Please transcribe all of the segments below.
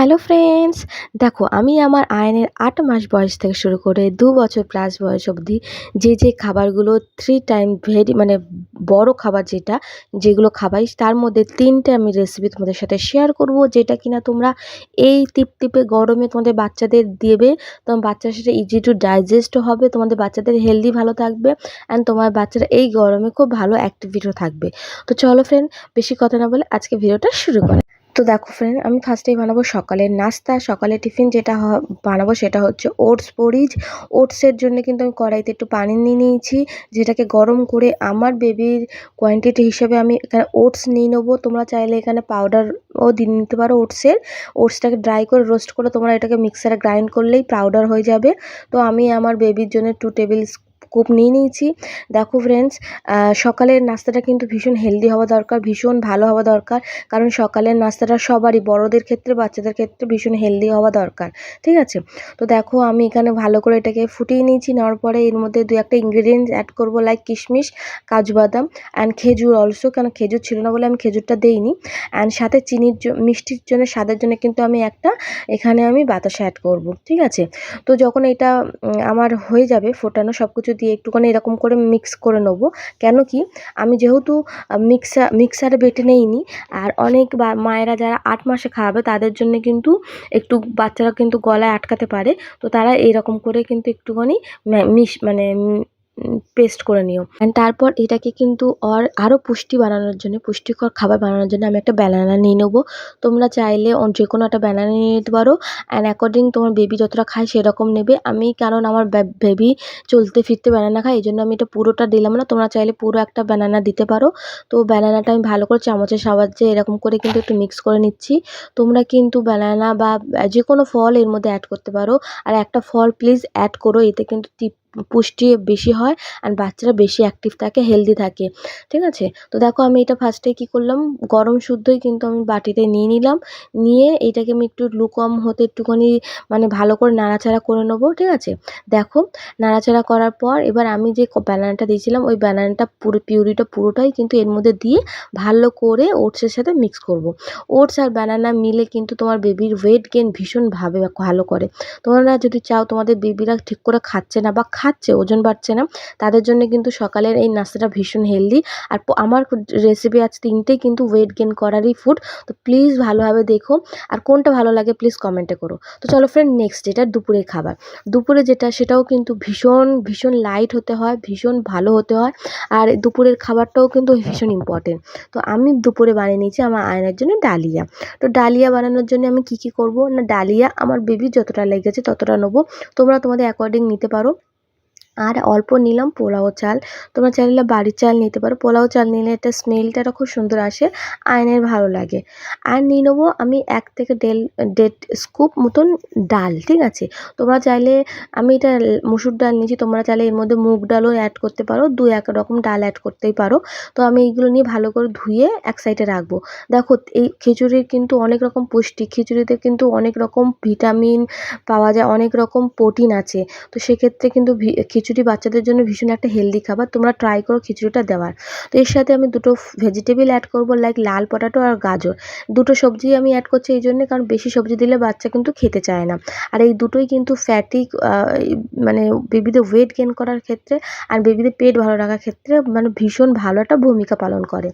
Hello friends দেখো, আমি আমার আয়নের আট মাস বয়স থেকে শুরু করে দু বছর প্লাস বয়স অবধি যে যে খাবারগুলো থ্রি টাইম ভেরি মানে বড় খাবার যেটা, যেগুলো খাবাই, তার মধ্যে তিনটে আমি রেসিপি তোমাদের সাথে শেয়ার করব, যেটা কিনা তোমরা এই টিপটিপে গরমে তোমাদের বাচ্চাদের দেবে। তোমার বাচ্চার সাথে ইজি টু ডাইজেস্টও হবে, তোমাদের বাচ্চাদের হেলদি ভালো থাকবে অ্যান্ড তোমার বাচ্চারা এই গরমে খুব ভালো অ্যাক্টিভিটিও থাকবে। তো চলো ফ্রেন্ড বেশি কথা না বলে আজকে ভিডিওটা শুরু করে। তো দেখো ফ্রেন্ড আমি ফার্স্টেই বানাবো সকালের নাস্তা। সকালের টিফিন যেটা বানাবো সেটা হচ্ছে ওটস পরিজ ওটসের জন্য কিন্তু আমি কড়াইতে একটু পানি নিয়ে নিয়েছি, যেটাকে গরম করে আমার বেবির কোয়ান্টিটি হিসেবে আমি এখানে ওটস নিয়ে নেব। তোমরা চাইলে এখানে পাউডারও দিয়ে নিতে পারো ওটসের ওটসটাকে ড্রাই করে রোস্ট করে তোমরা এটাকে মিক্সারে গ্রাইন্ড করলেই পাউডার হয়ে যাবে। তো আমি আমার বেবির জন্য টু টেবিল স্কুপ নিয়ে নিয়েছি। দেখো ফ্রেন্ডস সকালের নাস্তাটা কিন্তু ভীষণ হেলদি হওয়া দরকার, ভীষণ ভালো হওয়া দরকার। কারণ সকালের নাস্তাটা সবারই, বড়দের ক্ষেত্রে, বাচ্চাদের ক্ষেত্রে ভীষণ হেলদি হওয়া দরকার। ঠিক আছে? তো দেখো আমি এখানে ভালো করে এটাকে ফুটিয়ে নিয়েছি, নেওয়ার পরে এর মধ্যে দু একটা ইনগ্রিডিয়েন্টস অ্যাড করব লাইক কিশমিশ কাজু বাদাম অ্যান্ড খেজুর অলসো কেন খেজুর ছিল না বলে আমি খেজুরটা দেইনি। অ্যান্ড সাথে চিনির মিষ্টির জন্য, স্বাদের জন্য কিন্তু আমি একটা এখানে আমি বাতাসা অ্যাড করব। ঠিক আছে? তো যখন এটা আমার হয়ে যাবে, ফোটানো সব কিছু দিয়ে একটুখানি এরকম করে মিক্স করে নেব। কেন কি? আমি যেহেতু মিক্সার মিক্সারে বেটে নেইনি। আর অনেক মায়েরা যারা আট মাসে খাওয়াবে, তাদের জন্য কিন্তু একটু বাচ্চারা কিন্তু গলায় আটকাতে পারে। তো তারা এরকম করে কিন্তু একটুখানি মিশ মানে পেস্ট করে নিও। অ্যান্ড তারপর এটাকে কিন্তু আর আরও পুষ্টি বানানোর জন্য, পুষ্টিকর খাবার বানানোর জন্য আমি একটা ব্যানানা নিয়ে নেব। তোমরা চাইলে যে কোনো একটা ব্যানানা নিয়ে নিতে পারো। অ্যান্ড অ্যাকর্ডিং তোমার বেবি যতটা খায় সেরকম নেবে। আমি কারণ আমার বেবি চলতে ফিরতে ব্যানানা খায়, এই জন্য আমি এটা পুরোটা দিলাম না। তোমরা চাইলে পুরো একটা ব্যানানা দিতে পারো। তো ব্যানানাটা আমি ভালো করে চামচের সাহায্যে এরকম করে কিন্তু একটু মিক্স করে নিচ্ছি। তোমরা কিন্তু ব্যানানা বা যে কোনো ফল এর মধ্যে অ্যাড করতে পারো। আর একটা ফল প্লিজ অ্যাড করো, এতে কিন্তু টি- পুষ্টি বেশি হয় আর বাচ্চারা বেশি অ্যাক্টিভ থাকে হেলদি থাকে, ঠিক আছে? তো দেখো আমি এটা ফার্স্টে কী করলাম, গরম শুদ্ধই কিন্তু আমি বাটিতে নিয়ে নিলাম, নিয়ে এটাকে আমি একটু লুকম হতে একটুখানি মানে ভালো করে নাড়াচাড়া করে নেব, ঠিক আছে? দেখো, নাড়াচাড়া করার পর এবার আমি যে ব্যানানাটা দিয়েছিলাম, ওই ব্যানানাটা পুরো, পিউরিটা পুরোটাই কিন্তু এর মধ্যে দিয়ে ভালো করে ওটসের সাথে মিক্স করব। ওটস আর ব্যানানা মিলে কিন্তু তোমার বেবির ওয়েট গেন ভীষণভাবে ভালো করে। তোমরা যদি চাও তোমাদের বেবিরা ঠিক করে খাচ্ছে না বা খাচ্ছে, ওজন বাড়ছে না। তাদের জন্য কিন্তু সকালের এই নাস্তাটা ভীষণ হেলদি আর আমার রেসিপি আজ তিনটেই কিন্তু ওয়েট গেন করারই ফুড তো প্লিজ ভালোভাবে দেখো। আর কোনটা ভালো লাগে প্লিজ কমেন্টে করো। তো চলো ফ্রেন্ড নেক্সট যেটা দুপুরের খাবার। দুপুরে যেটা, সেটাও কিন্তু ভীষণ ভীষণ লাইট হতে হয়, ভীষণ ভালো হতে হয়। আর দুপুরের খাবারটাও কিন্তু ভীষণ ইম্পর্টেন্ট তো আমি দুপুরে বানিয়ে নিয়েছি আমার আয়নার জন্য ডালিয়া। তো ডালিয়া বানানোর জন্য আমি কি কি করব? না, ডালিয়া আমার বেবি যতটা লেগেছে ততটা নেব। তোমরা তোমাদের অ্যাকর্ডিং নিতে পারো। আর অল্প নিলাম পোলাও চাল। তোমরা চাইলে বাড়ির চাল নিতে পারো। পোলাও চাল নিলে এটা স্মেলটা খুব সুন্দর আসে আয়নের ভালো লাগে। আর নিয়ে নেব আমি এক থেকে দেড় দেড় স্কুপ মতন ডাল, ঠিক আছে? তোমরা চাইলে, আমি এটা মুসুর ডাল নিয়েছি, তোমরা চাইলে এর মধ্যে মুগ ডালও অ্যাড করতে পারো। দু এক রকম ডাল অ্যাড করতেই পারো। তো আমি এইগুলো নিয়ে ভালো করে ধুয়ে এক সাইডে রাখব। দেখো, এই খিচুড়ির কিন্তু অনেক রকম পুষ্টি। খিচুড়িতে কিন্তু অনেক রকম ভিটামিন পাওয়া যায়, অনেক রকম প্রোটিন আছে। তো সেক্ষেত্রে কিন্তু ভি- খিচুড়ি বাচ্চাদের জন্য ভীষণ একটা হেলদি খাবার। তোমরা ট্রাই করো খিচুড়িটা দেওয়ার। তো এর সাথে আমি দুটো ভেজিটেবল অ্যাড করব লাইক লাল পটাটো আর গাজর। দুটো সবজি আমি অ্যাড করছি এই জন্যে, কারণ বেশি সবজি দিলে বাচ্চা কিন্তু খেতে চায় না। আর এই দুটোই কিন্তু ফ্যাটি মানে বেবিদের ওয়েট গেন করার ক্ষেত্রে আর বেবিদের পেট ভালো রাখার ক্ষেত্রে মানে ভীষণ ভালো একটা ভূমিকা পালন করে।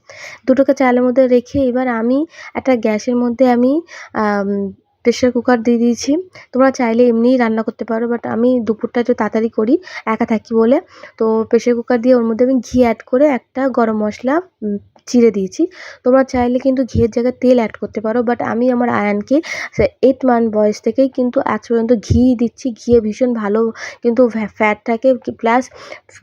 দুটোকে চালের মধ্যে রেখে এবার আমি একটা গ্যাসের মধ্যে আমি প্রেশার কুকার দিয়ে দিয়েছি। তোমরা চাইলে এমনিই রান্না করতে পারো বাট আমি দুপুরটা একটু তাড়াতাড়ি করি, একা থাকি বলে। তো প্রেশার কুকার দিয়ে ওর মধ্যে আমি ঘি অ্যাড করে একটা গরম মশলা চিড়ে দিয়েছি। তোমরা চাইলে কিন্তু ঘিয়ের জায়গায় তেল অ্যাড করতে পারো বাট আমি আমার আয়ানকে এইট মান্থ বয়স থেকেই কিন্তু আজ পর্যন্ত ঘি দিচ্ছি। ঘিয়ে ভীষণ ভালো কিন্তু ফ্যাট থাকে প্লাস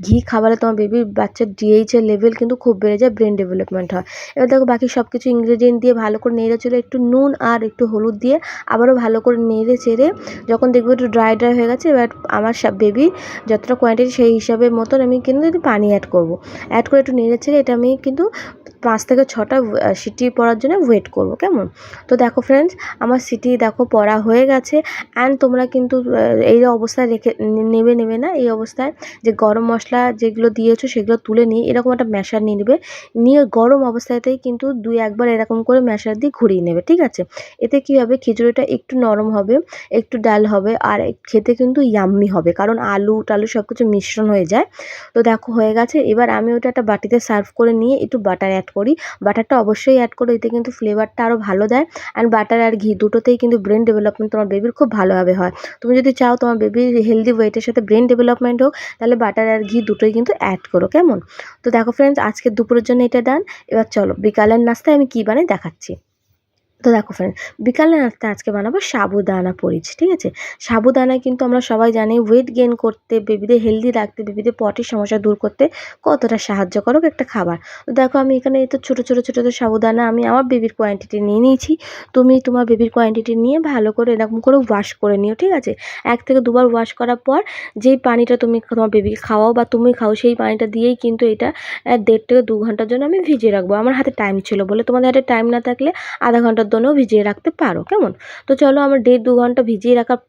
ঘি খাবারে তোমার বেবির বাচ্চার ডিএইচের লেভেল কিন্তু খুব বেড়ে যায় ব্রেন ডেভেলপমেন্ট হয়। এবার দেখো বাকি সব কিছু ইনগ্রেডিয়েন্ট দিয়ে ভালো করে নেড়ে চলে একটু নুন আর একটু হলুদ দিয়ে আবারও ভালো করে নেড়ে চেড়ে যখন দেখব একটু ড্রাই ড্রাই হয়ে গেছে, এবার আমার সব বেবি যতটা কোয়ান্টিটি সেই হিসাবে মতন আমি কিন্তু পানি অ্যাড করব। অ্যাড করে একটু নেড়ে চেড়ে এটা আমি কিন্তু পাঁচ থেকে ছটা সিটি পড়ার জন্য ওয়েট করব, কেমন? তো দেখো ফ্রেন্ডস আমার সিটি দেখো পড়া হয়ে গেছে অ্যান্ড তোমরা কিন্তু এই অবস্থায় রেখে নেবে নেবে না? এই অবস্থায় যে গরম মশলা যেগুলো দিয়েছ সেগুলো তুলে নিয়ে এরকম একটা ম্যাশার নিয়ে নেবে, নিয়ে গরম অবস্থাতেই কিন্তু দুই একবার এরকম করে ম্যাশার দিয়ে ঘুরিয়ে নেবে, ঠিক আছে? এতে কী হবে? খিচুড়িটা একটু নরম হবে, একটু ডাল হবে আর খেতে কিন্তু ইয়াম্মি হবে, কারণ আলু টালু সব কিছু মিশ্রণ হয়ে যায়। তো দেখো হয়ে গেছে, এবার আমি ওটা একটা বাটিতে সার্ভ করে নিয়ে একটু বাটার অ্যাড করি। বাটারটা অবশ্যই অ্যাড করো, এতে কিন্তু ফ্লেভারটা আরও ভালো দেয়। অ্যান্ড বাটার আর ঘি দুটোতেই কিন্তু ব্রেন ডেভেলপমেন্ট তোমার বেবির খুব ভালোভাবে হয়। তুমি যদি চাও তোমার বেবির হেলদি ওয়েটের সাথে ব্রেন ডেভেলপমেন্ট হোক, তাহলে বাটার আর ঘি দুটোই কিন্তু অ্যাড করো, কেমন? তো দেখো ফ্রেন্ডস আজকে দুপুরের জন্য এটা ডান এবার চলো, বিকালের নাস্তায় আমি কী বানাই দেখাচ্ছি। তো দেখো ফ্রেন্ড বিকালে নাস্তা আজকে বানাবো সাবুদানা পরিচ ঠিক আছে? সাবুদানা কিন্তু আমরা সবাই জানি ওয়েট গেইন করতে বেবিদের হেলদি রাখতে বেবিদের পটির সমস্যা দূর করতে কতটা সাহায্য করুক একটা খাবার। তো দেখো আমি এখানে এই তো ছোটো ছোটো ছোটো ছোটো সাবুদানা আমি আমার বেবির কোয়ান্টিটি নিয়ে নিয়েছি। তুমি তোমার বেবির কোয়ান্টিটি নিয়ে ভালো করে এরকম করে ওয়াশ করে নিও, ঠিক আছে? এক থেকে দুবার ওয়াশ করার পর যেই পানিটা তুমি তোমার বেবিকে খাওয়াও বা তুমি খাও সেই পানিটা দিয়েই কিন্তু এটা দেড় থেকে দু ঘণ্টার জন্য আমি ভিজিয়ে রাখব। আমার হাতে টাইম ছিল বলে। তোমাদের হাতে টাইম না থাকলে আধা ঘণ্টার জন্যও ভিজিয়ে রাখতে পারো, কেমন? তো চলো আমার দেড় দু ঘণ্টা ভিজিয়ে রাখার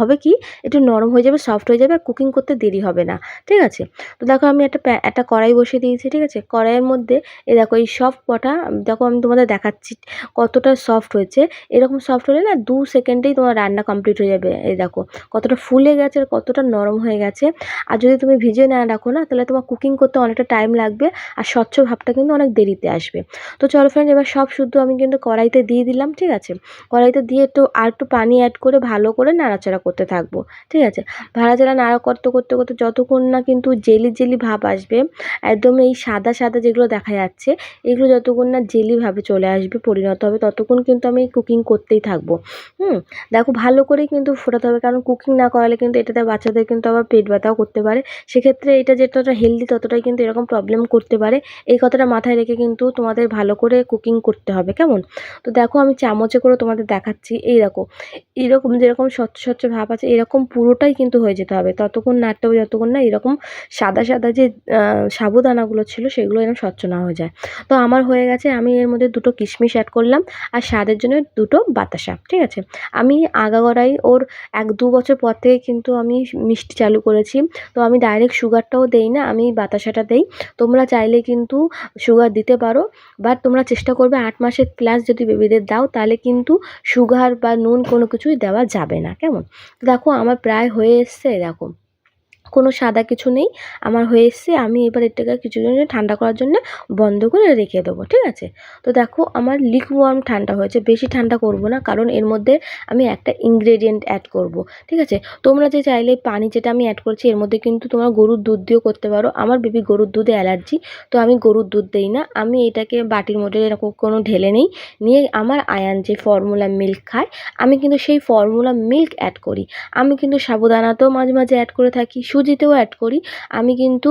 হবে কি? একটু নরম হয়ে যাবে সফট হয়ে যাবে, আর কুকিং করতে দেরি হবে না, ঠিক আছে? তো দেখো আমি একটা একটা কড়াই বসিয়ে দিয়েছি, ঠিক আছে? কড়াইয়ের মধ্যে এ দেখো এই সফট কটা দেখো আমি তোমাদের দেখাচ্ছি কতটা সফট হয়েছে। এরকম সফট হলে না দু সেকেন্ডেই তোমার রান্না কমপ্লিট হয়ে যাবে, এই দেখো। কতটা ফুলে গেছে আর কতটা নরম হয়ে গেছে। আর যদি তুমি ভিজিয়ে না রাখো না, তাহলে তোমার কুকিং করতে অনেকটা টাইম লাগবে, আর স্বচ্ছ ভাবটা কিন্তু অনেক দেরিতে আসবে। তো চলো ফ্রেন্ড এবার সব শুদ্ধ আমি কিন্তু কড়াইতে দিয়ে দিলাম, ঠিক আছে? কড়াইতে দিয়ে একটু আর একটু পানি অ্যাড করে ভালো করে নাড়াচাড়া করতে থাকব, ঠিক আছে? নাড়াচাড়া নাড়া করতে করতে করতে যতক্ষণ না কিন্তু জেলি জেলি ভাব আসবে, একদম এই সাদা সাদা যেগুলো দেখা যাচ্ছে, এগুলো যতক্ষণ না জেলি ভাবে চলে আসবে, পরিণত হবে, ততক্ষণ কিন্তু আমি কুকিং করতেই থাকব, হুম? দেখো ভালো করেই কিন্তু ফোটাতে হবে, কারণ কুকিং না করালে কিন্তু এটাতে বাচ্চাদের কিন্তু আবার পেট ব্যথাও করতে পারে, সেক্ষেত্রে এটা যতটা হেলদি ততটাই কিন্তু এরকম প্রবলেম করতে পারে, এই কথাটা মাথায় রেখে কিন্তু তোমাদের ভালো করে কুকিং করতে হবে, কেমন? তো দেখো আমি চামচে করে তোমাদের দেখাচ্ছি। এই দেখো, এরকম যেরকম স্বচ্ছ স্বচ্ছ ভাব আছে, এরকম পুরোটাই কিন্তু হয়ে যেতে হবে। ততক্ষণ নাড়তে হবে, যতক্ষণ না এরকম সাদা সাদা যে সাবুদানাগুলো ছিল, সেগুলো এরকম স্বচ্ছ না হয়ে যায়। তো আমার হয়ে গেছে, আমি এর মধ্যে দুটো কিশমিশ অ্যাড করলাম, আর স্বাদের জন্য দুটো বাতাসা, ঠিক আছে? আমি আগাগোড়াই ওর এক, দু বছর পর থেকে কিন্তু আমি মিষ্টি চালু করেছি। তো আমি ডাইরেক্ট সুগারটাও দেই না, আমি বাতাসাটা দেই। তোমরা চাইলে কিন্তু সুগার দিতে পারো বাট তোমরা চেষ্টা করবে আট মাসের প্লাস যদি বেবিদের দাও, তাহলে কিন্তু সুগার বা নুন কোনো কিছুই দেওয়া যাবে না। কেমন? দেখো, আমার প্রায় হয়ে এসছে, দেখো। কোনো সাদা কিছু নেই। আমার হয়ে আমি এবার এটাকে কিছু জন্য ঠান্ডা করার জন্য বন্ধ করে রেখে দেবো, ঠিক আছে? তো দেখো, আমার লিকওয়ার্ম ঠান্ডা হয়েছে, বেশি ঠান্ডা করব না, কারণ এর মধ্যে আমি একটা ইনগ্রেডিয়েন্ট অ্যাড করব, ঠিক আছে? তোমরা যে চাইলে পানি যেটা আমি অ্যাড করছি, এর মধ্যে কিন্তু তোমরা গরুর দুধ দিয়েও করতে পারো। আমার বেবি গরুর দুধে অ্যালার্জি তো আমি গরুর দুধ দেই না। আমি এটাকে বাটির মধ্যে এরকম কোনো ঢেলে নেই, নিয়ে আমার আয়ান যে ফর্মুলা মিল্ক খায়, আমি কিন্তু সেই ফর্মুলা মিল্ক অ্যাড করি। আমি কিন্তু সাবুদানাতেও মাঝে মাঝে অ্যাড করে থাকি সুজিতেও অ্যাড করি, আমি কিন্তু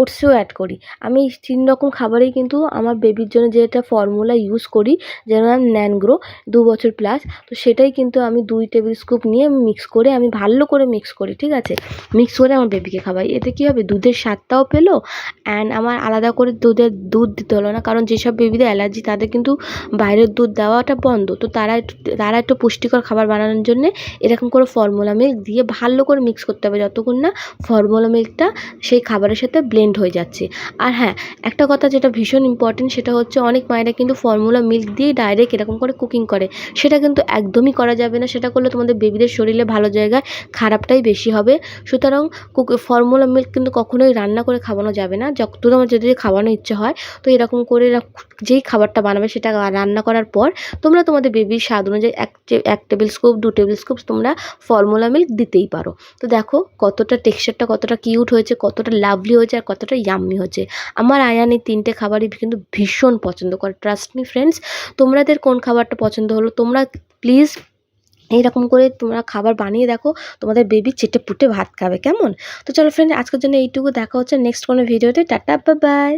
ওটসেও অ্যাড করি। আমি তিন রকম খাবারেই কিন্তু আমার বেবির জন্য যেটা ফর্মুলা ইউজ করি যেমন ন্যানগ্রো দু বছর প্লাস তো সেটাই কিন্তু আমি দুই টেবিল স্কুপ নিয়ে মিক্স করে, আমি ভালো করে মিক্স করি, ঠিক আছে? মিক্স করে আমার বেবিকে খাওয়াই। এতে কী হবে? দুধের স্বাদটাও পেল অ্যান্ড আমার আলাদা করে দুধের দুধ দিতে হলো না, কারণ যেসব বেবিদের অ্যালার্জি তাদের কিন্তু বাইরের দুধ দেওয়াটা বন্ধ। তো তারা একটু তারা একটু পুষ্টিকর খাবার বানানোর জন্যে এরকম করে ফর্মুলা মিল্ক দিয়ে ভালো করে মিক্স করতে হবে, যতক্ষণ না ফর্মুলা মিল্কটা সেই খাবারের সাথে ব্লেন্ড হয়ে যাচ্ছে। আর হ্যাঁ একটা কথা যেটা ভীষণ ইম্পর্টেন্ট সেটা হচ্ছে অনেক মায়েরা কিন্তু ফর্মুলা মিল্ক দিয়ে ডাইরেক্ট এরকম করে কুকিং করে। সেটা কিন্তু একদমই করা যাবে না, সেটা করলে তোমাদের বেবিদের শরীরে ভালো জায়গায় খারাপটাই বেশি হবে। সুতরাং কুক ফর্মুলা মিল্ক কিন্তু কখনোই রান্না করে খাওয়ানো যাবে না যত তোমার যদি খাওয়ানোর ইচ্ছে হয়, তো এরকম করে যেই খাবারটা বানাবে সেটা রান্না করার পর তোমরা তোমাদের বেবির স্বাদ অনুযায়ী এক এক টেবিল স্কুপ দু টেবিল স্কুপ তোমরা ফর্মুলা মিল্ক দিতেই পারো। তো দেখো কতটা টেক্সচারটা কতটা কিউট হয়েছে, কতটা লাভলি হয়েছে আর কতটা ইয়াম্মি হয়েছে। আমার আয়ান এই তিনটে খাবারই কিন্তু ভীষণ পছন্দ করে। ট্রাস্ট মি ফ্রেন্ডস তোমাদের কোন খাবারটা পছন্দ হলো, তোমরা প্লিজ এইরকম করে তোমরা খাবার বানিয়ে দেখো, তোমাদের বেবি চেটে পুটে ভাত খাবে, কেমন? তো চলো ফ্রেন্ড আজকের জন্য এইটুকু, দেখা হচ্ছে নেক্সট কোনো ভিডিওতে টাটা বাই